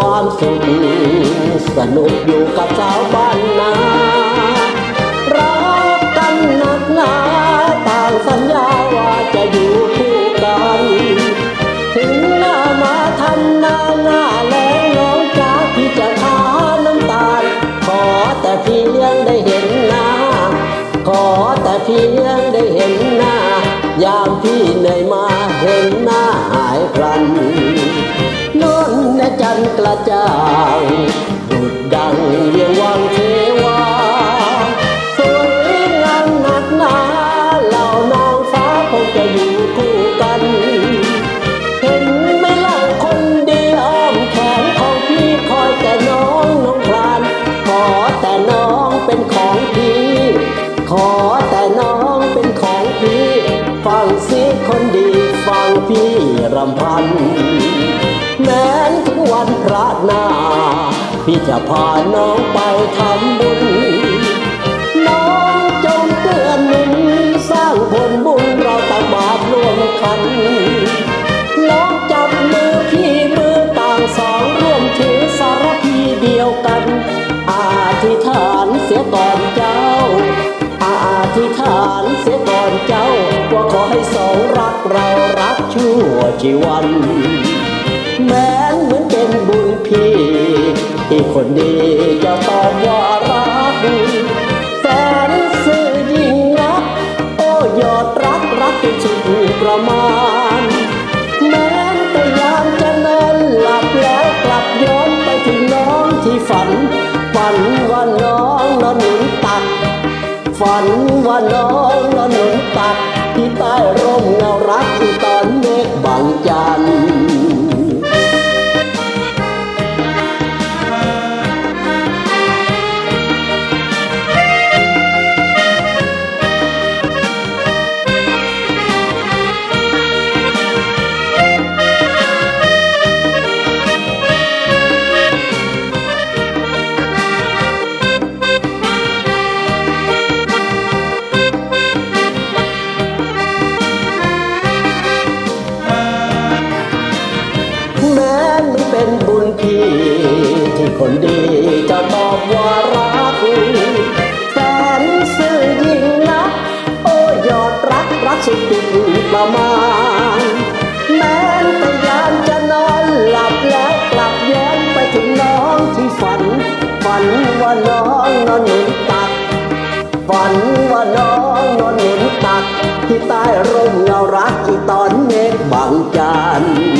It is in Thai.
ความสุข สนุกอยู่กับสาวบ้านนารักกันหนักหนาต่างสัญญาว่าจะอยู่คู่กัน ถึงหน้ามาทำหน้าหน้าแล้วน้องจ้าพี่จะทาน้ำตาล ขอแต่เพียงได้เห็นหน้า ขอแต่เพียงได้เห็นหน้า ยามพี่เหนื่อยมาเห็นหน้า จางดุดดังเวียงวังเทวาสวยงามหนักหนาเหล่านางฟ้าคงจะอยู่คู่กัน เห็นไหม่ล่าคนดีอ้อมแขนของพี่คอยแต่น้องน้องพราน ขอแต่น้องเป็นของพี่ ขอแต่น้องเป็นของพี่ ฟังสิคนดีฟังพี่รำพัน แม้นถึงวันพระนาพี่จะพาน้องไปทำบุญ น้องจงเตือนหนุนสร้างผลบุญเราตักบาตรร่วมกันน้องจับมือพี่มือต่างสองร่วมถือสารพีเดียวกัน อาธิษฐานเสียก่อนเจ้า อาธิษฐานเสียก่อนเจ้า ว่าขอให้สองรักเรารักชั่วชีวัน แม้นเหมือนเป็นบุญพี่ที่คนดีจะตอบว่ารักแสนซื่อยิ่งนัก โอ้ยอดรักรักจนสุดประมาณ แม้นแต่ยามจะนอนหลับแล้วกลับย้อนไปถึงน้องที่ฝัน ฝันว่าน้องนอนหนุนตัก ฝันว่าน้อง คนดีจะตอบว่ารักแฟนซื่อยิ่งนัก โอ้ยอดรักรักสุดติ่งประมาณแม้ต้องยามจะนอนหลับแล้วกลับย้อนไปถึงน้องที่ฝัน ฝันว่าน้องนอนหนุนตัก ฝันว่าน้องนอนหนุนตัก ที่ใต้ร่มเงารักที่ตอนเมฆบางจันทร์